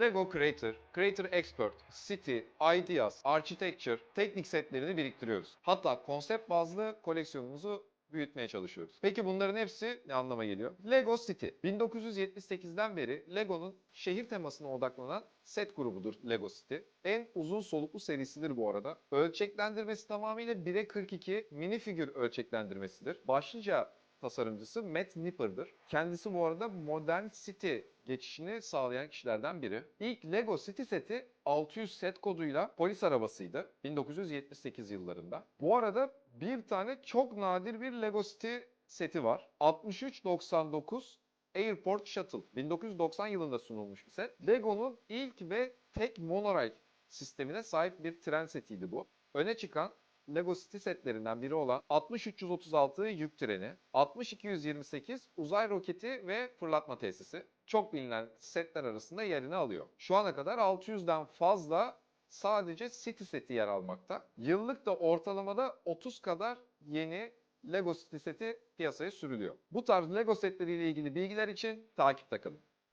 Lego Creator, Creator Expert, City, Ideas, Architecture, teknik setlerini biriktiriyoruz. Hatta konsept bazlı koleksiyonumuzu büyütmeye çalışıyoruz. Peki bunların hepsi ne anlama geliyor? Lego City. 1978'den beri Lego'nun şehir temasına odaklanan set grubudur Lego City. En uzun soluklu serisidir bu arada. Ölçeklendirmesi tamamıyla 1'e 42 minifigür ölçeklendirmesidir. Başlıca tasarımcısı Matt Nipper'dır. Kendisi bu arada Modern City geçişini sağlayan kişilerden biri. İlk Lego City seti 600 set koduyla polis arabasıydı 1978 yıllarında. Bu arada bir tane çok nadir bir Lego City seti var. 6399 Airport Shuttle. 1990 yılında sunulmuş bir set. Lego'nun ilk ve tek monorail sistemine sahip bir tren setiydi bu. Öne çıkan Lego City setlerinden biri olan 60336 yük treni, 60228 uzay roketi ve fırlatma tesisi çok bilinen setler arasında yerini alıyor. Şu ana kadar 600'den fazla sadece City seti yer almakta. Yıllık da ortalamada 30 kadar yeni Lego City seti piyasaya sürülüyor. Bu tarz Lego setleriyle ilgili bilgiler için takipte kalın.